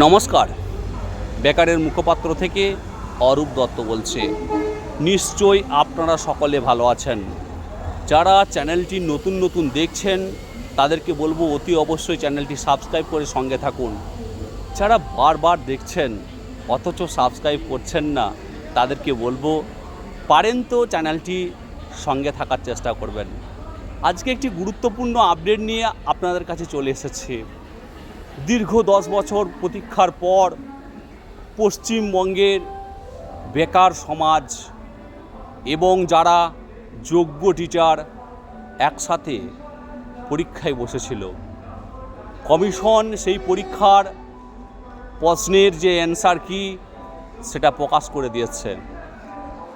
নমস্কার। বেকারের মুখপাত্র থেকে অরূপ দত্ত বলছে, নিশ্চয়ই আপনারা সকলে ভালো আছেন। যারা চ্যানেলটি নতুন নতুন দেখছেন, তাদেরকে বলব অতি অবশ্যই চ্যানেলটি সাবস্ক্রাইব করে সঙ্গে থাকুন। যারা বারবার দেখছেন, অথচ সাবস্ক্রাইব করছেন না, তাদেরকে বলব, পারেন তো চ্যানেলটি সঙ্গে থাকার চেষ্টা করবেন। আজকে একটি গুরুত্বপূর্ণ আপডেট নিয়ে আপনাদের কাছে চলে এসেছি। দীর্ঘ দশ বছর প্রতীক্ষার পর পশ্চিমবঙ্গের বেকার সমাজ এবং যারা যোগ্য টিচার একসাথে পরীক্ষায় বসেছিল। কমিশন সেই পরীক্ষার প্রশ্নের যে অ্যান্সার কি সেটা প্রকাশ করে দিয়েছে।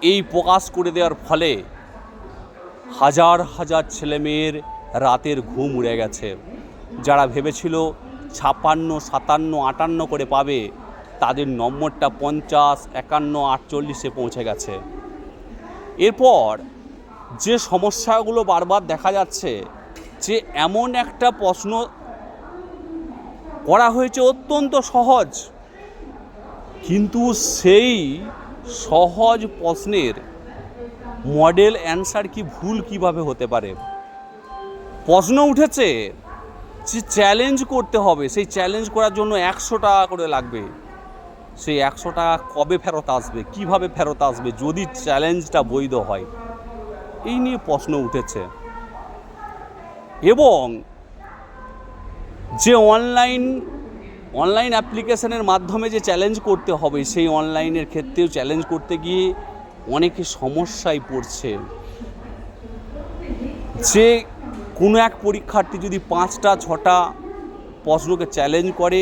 এই প্রকাশ করে দেওয়ার ফলে হাজার হাজার ছেলেমেয়ের রাতের ঘুম উড়ে গেছে। যারা ভেবেছিল ছাপান্ন, সাতান্ন, আটান্ন করে পাবে। তাদের নম্বরটা পঞ্চাশ, একান্ন, আটচল্লিশে পৌঁছে গেছে। এরপর যে সমস্যাগুলো বারবার দেখা যাচ্ছে, যে এমন একটা প্রশ্ন করা হয়েছে অত্যন্ত সহজ। কিন্তু সেই সহজ প্রশ্নের মডেল অ্যান্সার কি ভুল কীভাবে হতে পারে? প্রশ্ন উঠেছে যে চ্যালেঞ্জ করতে হবে, সেই চ্যালেঞ্জ করার জন্য একশো টাকা করে লাগবে। সেই একশো টাকা কবে ফেরত আসবে, কীভাবে ফেরত আসবে, যদি চ্যালেঞ্জটা বৈধ হয়? এই নিয়ে প্রশ্ন উঠেছে। এবং যে অনলাইন অনলাইন অ্যাপ্লিকেশনের মাধ্যমে যে চ্যালেঞ্জ করতে হবে, সেই অনলাইনের ক্ষেত্রেও চ্যালেঞ্জ করতে গিয়ে অনেকে সমস্যায় পড়ছে। যে কোনো এক পরীক্ষার্থী যদি পাঁচটা, ছটা প্রশ্নকে চ্যালেঞ্জ করে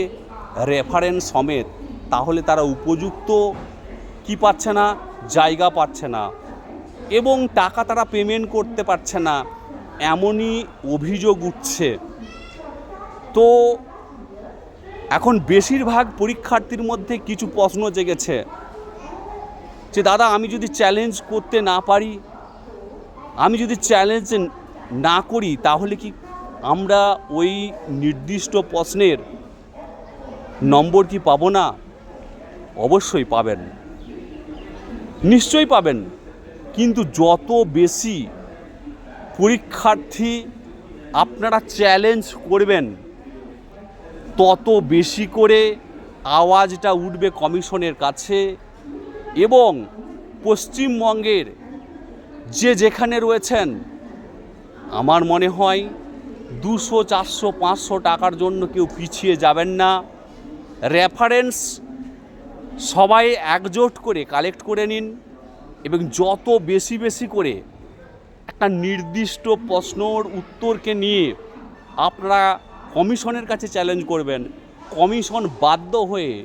রেফারেন্স সমেত, তাহলে তারা উপযুক্ত কি পাচ্ছে না, জায়গা পাচ্ছে না এবং টাকা তারা পেমেন্ট করতে পারছে না, এমনই অভিযোগ উঠছে। তো এখন বেশিরভাগ পরীক্ষার্থীর মধ্যে কিছু প্রশ্ন জেগেছে যে, দাদা, আমি যদি চ্যালেঞ্জ করতে না পারি, আমি যদি চ্যালেঞ্জ না করি, তাহলে কি আমরা ওই নির্দিষ্ট প্রশ্নের নম্বর কি পাবো না? অবশ্যই পাবেন। নিশ্চয়ই পাবেন। কিন্তু যত বেশি পরীক্ষার্থী আপনারা চ্যালেঞ্জ করবেন, তত বেশি করে আওয়াজটা উঠবে কমিশনের কাছে এবং পশ্চিমবঙ্গের যে যেখানে রয়েছেন আমার মনে হয় দুশো, চারশো, পাঁচশো টাকার জন্য কেউ পিছিয়ে যাবেন না। রেফারেন্স সবাই একজোট করে কালেক্ট করে নিন এবং যত বেশি বেশি করে একটা নির্দিষ্ট প্রশ্নর উত্তরকে নিয়ে আপনারা কমিশনের কাছে চ্যালেঞ্জ করবেন। কমিশন বাধ্য হয়ে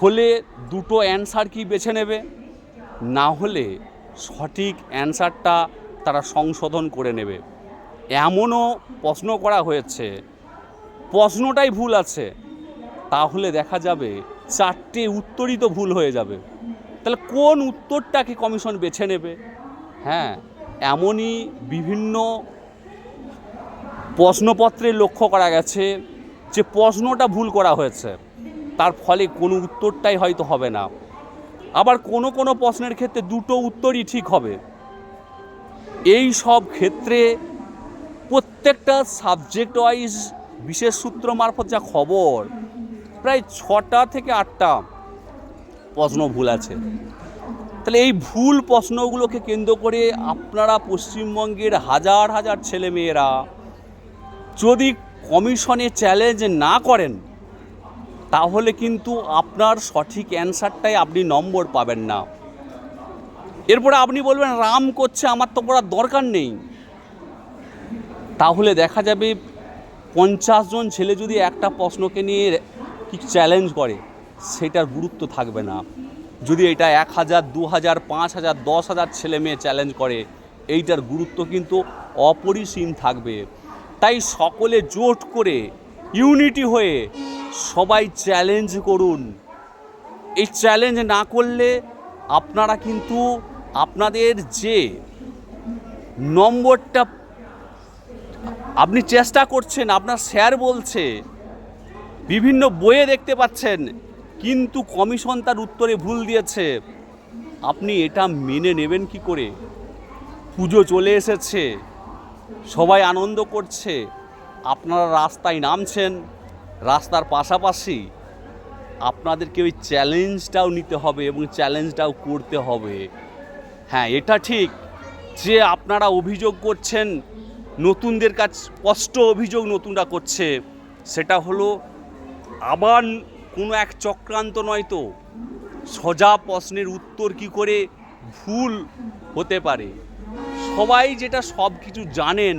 হলে দুটো অ্যান্সার কি বেছে নেবে? না হলে সঠিক অ্যান্সারটা তারা সংশোধন করে নেবে। এমনও প্রশ্ন করা হয়েছে। প্রশ্নটাই ভুল আছে। তাহলে দেখা যাবে চারটে উত্তরই তো ভুল হয়ে যাবে। তাহলে কোন উত্তরটাকে কমিশন বেছে নেবে? হ্যাঁ এমনই বিভিন্ন প্রশ্নপত্রে লক্ষ্য করা গেছে যে প্রশ্নটা ভুল করা হয়েছে। তার ফলে কোনো উত্তরটাই হয়তো হবে না। আবার কোনো কোনো প্রশ্নের ক্ষেত্রে দুটো উত্তরই ঠিক হবে। এই সব ক্ষেত্রে প্রত্যেকটা সাবজেক্ট ওয়াইজ বিশেষ সূত্র মারফত যা খবর, প্রায় ছটা থেকে আটটা প্রশ্ন ভুল আছে। তাহলে এই ভুল প্রশ্নগুলোকে কেন্দ্র করে আপনারা পশ্চিমবঙ্গের হাজার হাজার ছেলেমেয়েরা যদি কমিশনে চ্যালেঞ্জ না করেন, তাহলে কিন্তু আপনার সঠিক অ্যান্সারটাই আপনি নম্বর পাবেন না। এরপরে আপনি বলবেন, রাম করছে, আমার তো পড়ার দরকার নেই। তাহলে দেখা যাবে পঞ্চাশ জন ছেলে যদি একটা প্রশ্নকে নিয়ে কি চ্যালেঞ্জ করে, সেটার গুরুত্ব থাকবে না। যদি এটা এক হাজার, দু হাজার, পাঁচ হাজার, দশ হাজার ছেলে মেয়ে চ্যালেঞ্জ করে, এইটার গুরুত্ব কিন্তু অপরিসীম থাকবে। তাই সকলে জোট করে ইউনিটি হয়ে সবাই চ্যালেঞ্জ করুন। এই চ্যালেঞ্জ না করলে আপনারা কিন্তু আপনাদের যে নম্বরটা আপনি চেষ্টা করছেন, আপনার স্যার বলছে, বিভিন্ন বইয়ে দেখতে পাচ্ছেন, কিন্তু কমিশন তার উত্তরে ভুল দিয়েছে। আপনি এটা মেনে নেবেন কি করে? পুজো চলে এসেছে, সবাই আনন্দ করছে, আপনারা রাস্তায় নামছেন, রাস্তার পাশাপাশি আপনাদেরকে ওই চ্যালেঞ্জটাও নিতে হবে এবং চ্যালেঞ্জটাও করতে হবে। হ্যাঁ এটা ঠিক যে আপনারা অভিযোগ করছেন, নতুনদের কাছ, স্পষ্ট অভিযোগ নতুনরা করছে, সেটা হলো আবার কোনো এক চক্রান্ত নয় তো। সজা প্রশ্নের উত্তর কি করে ভুল হতে পারে? সবাই যেটা সব কিছু জানেন,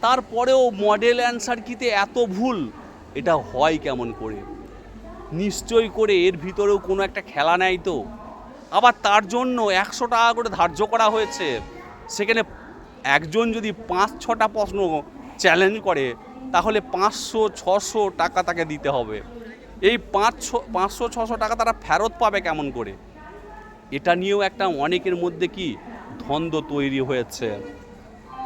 তারপরেও মডেল অ্যান্সার কিতে এত ভুল? এটা হয় কেমন করে? নিশ্চয় করে এর ভিতরেও কোনো একটা খেলা নেয় তো। আবার তার জন্য একশো টাকা করে ধার্য করা হয়েছে। সেখানে একজন যদি পাঁচ, ছটা প্রশ্ন চ্যালেঞ্জ করে, তাহলে পাঁচশো, ছশো টাকা তাকে দিতে হবে। এই পাঁচ, ছ- পাঁচশো, ছশো টাকা তারা ফেরত পাবে কেমন করে? এটা নিয়েও একটা অনেকের মধ্যে কি ধন্দ তৈরি হয়েছে।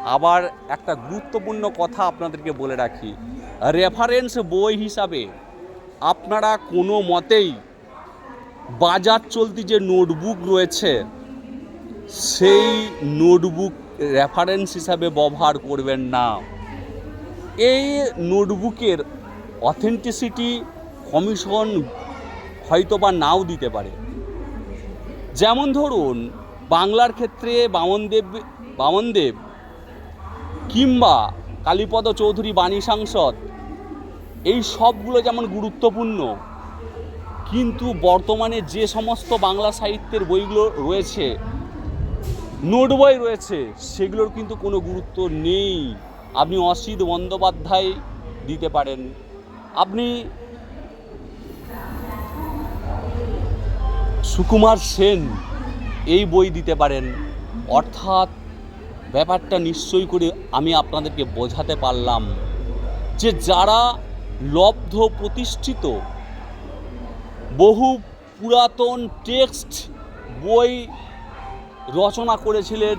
আবার একটা গুরুত্বপূর্ণ কথা আপনাদেরকে বলে রাখি। রেফারেন্স বই হিসাবে আপনারা কোনো মতেই বাজার চলতি যে নোটবুক রয়েছে, সেই নোটবুক রেফারেন্স হিসাবে ব্যবহার করবেন না। এই নোটবুকের অথেন্টিসিটি কমিশন হয়তো বা নাও দিতে পারে। যেমন ধরুন, বাংলার ক্ষেত্রে বামনদেব বামনদেব কিংবা কালীপদ চৌধুরী বাণী সাংসদ, এই সবগুলো যেমন গুরুত্বপূর্ণ কিন্তু বর্তমানে যে সমস্ত বাংলা সাহিত্যের বইগুলো রয়েছে নোট বই রয়েছে, সেগুলোর কিন্তু কোনো গুরুত্ব নেই। আপনি অসিত বন্দ্যোপাধ্যায় দিতে পারেন। আপনি সুকুমার সেন এই বই দিতে পারেন। অর্থাৎ ব্যাপারটা নিশ্চয়ই করে আমি আপনাদেরকে বোঝাতে পারলাম যে যারা লব্ধ প্রতিষ্ঠিত বহু পুরাতন টেক্সট বই রচনা করেছিলেন।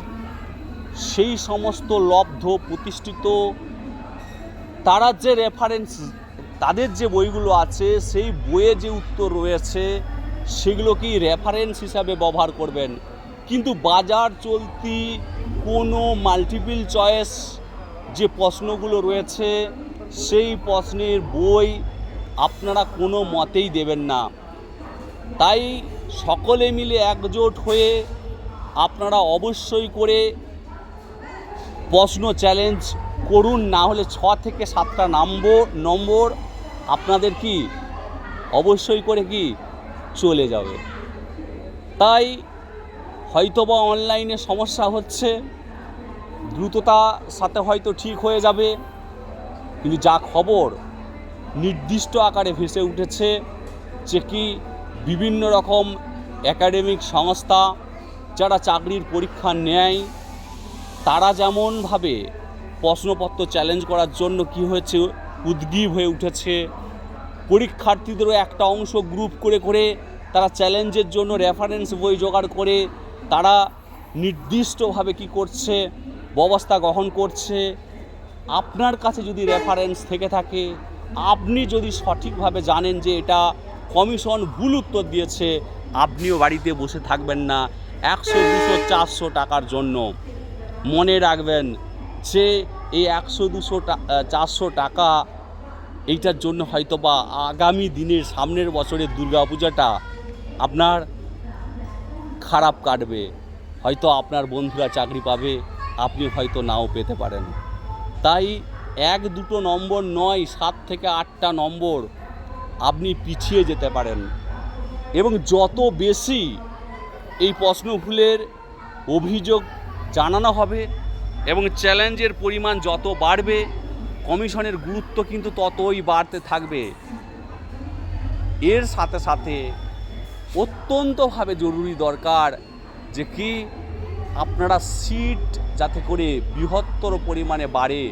সেই সমস্ত লব্ধ, প্রতিষ্ঠিত, তারা যে রেফারেন্স তাদের যে বইগুলো আছে, সেই বইয়ে যে উত্তর রয়েছে, সেগুলোকেই রেফারেন্স হিসাবে ব্যবহার করবেন। কিন্তু বাজার চলতি কোনো মাল্টিপল চয়েস যে প্রশ্নগুলো রয়েছে, সেই প্রশ্নের বই আপনারা কোনো মতেই দেবেন না। তাই সকলে মিলে একজোট হয়ে আপনারা অবশ্যই করে প্রশ্ন চ্যালেঞ্জ করুন, না হলে ছ থেকে সাতটা নম্বর নম্বর আপনাদের কি? অবশ্যই করে কি? চলে যাবে। তাই হয়তোবা অনলাইনে সমস্যা হচ্ছে, দ্রুততা সাথে হয়তো ঠিক হয়ে যাবে, কিন্তু যা খবর নির্দিষ্ট আকারে ভেসে উঠেছে, যে কি বিভিন্ন রকম একাডেমিক সংস্থা যারা চাকরির পরীক্ষা নেয়, তারা যেমনভাবে প্রশ্নপত্র চ্যালেঞ্জ করার জন্য কি হয়েছে উদ্গীব হয়ে উঠেছে, পরীক্ষার্থীদেরও একটা অংশ গ্রুপ করে করে তারা চ্যালেঞ্জের জন্য রেফারেন্স বই জোগাড় করে, তারা নির্দিষ্টভাবে কি করছে, ব্যবস্থা গ্রহণ করছে। আপনার কাছে যদি রেফারেন্স থেকে থাকে, আপনি যদি সঠিকভাবে জানেন যে এটা কমিশন ভুল উত্তর দিয়েছে, আপনিও বাড়িতে বসে থাকবেন না, একশো, দুশো, চারশো টাকার জন্য। মনে রাখবেন যে এই একশো, দুশো চারশো টাকা, এইটার জন্য হয়তো বা আগামী দিনের সামনের বছরের দুর্গাপূজাটা আপনার খারাপ কাটবে। হয়তো আপনার বন্ধুরা চাকরি পাবে, আপনি হয়তো নাও পেতে পারেন। তাই এক, দুটো নম্বর নয়, সাত থেকে আটটা নম্বর আপনি পিছিয়ে যেতে পারেন। এবং যত বেশি এই প্রশ্ন ভুলের অভিযোগ জানানো হবে এবং চ্যালেঞ্জের পরিমাণ যত বাড়বে, কমিশনের গুরুত্ব কিন্তু ততই বাড়তে থাকবে। এর সাথে সাথে অত্যন্তভাবে জরুরি দরকার যে কি আপনারা সিট যাতে করে বৃহত্তর পরিমাণে বাড়ে,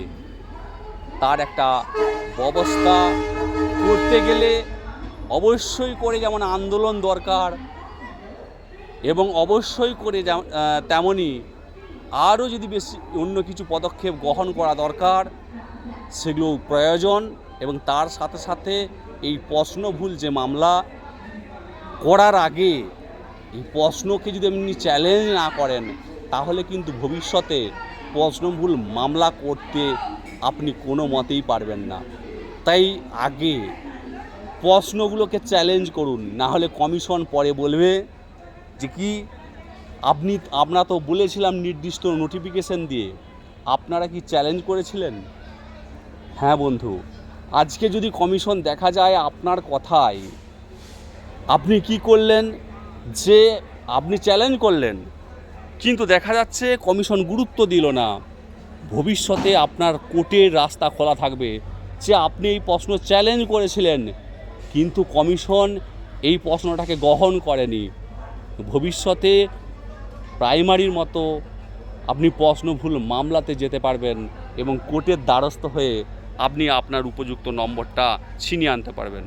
তার একটা ব্যবস্থা করতে গেলে অবশ্যই করে যেমন আন্দোলন দরকার এবং অবশ্যই করে তেমনই আরও যদি বেশি অন্য কিছু পদক্ষেপ গ্রহণ করা দরকার, সেগুলো প্রয়োজন এবং তার সাথে সাথে এই প্রশ্ন ভুল যে মামলা করার আগে এই প্রশ্নকে যদি আপনি চ্যালেঞ্জ না করেন, তাহলে কিন্তু ভবিষ্যতে প্রশ্ন ভুল মামলা করতে আপনি কোনো মতেই পারবেন না। তাই আগে প্রশ্নগুলোকে চ্যালেঞ্জ করুন না হলে কমিশন পরে বলবে যে কি, আপনি, আমরা তো বলেছিলাম নির্দিষ্ট নোটিফিকেশন দিয়ে। আপনারা কি চ্যালেঞ্জ করেছিলেন? হ্যাঁ বন্ধু, আজকে যদি কমিশন দেখা যায় আপনার কথায়, আপনি কি করলেন? যে আপনি চ্যালেঞ্জ করলেন, কিন্তু দেখা যাচ্ছে কমিশন গুরুত্ব দিল না। ভবিষ্যতে আপনার কোর্টের রাস্তা খোলা থাকবে। যে আপনি এই প্রশ্ন চ্যালেঞ্জ করেছিলেন, কিন্তু কমিশন এই প্রশ্নটাকে গ্রহণ করেনি। ভবিষ্যতে প্রাইমারির মতো আপনি প্রশ্ন ভুল মামলাতে যেতে পারবেন এবং কোর্টের দ্বারস্থ হয়ে আপনি আপনার উপযুক্ত নম্বরটা ছিনিয়ে আনতে পারবেন।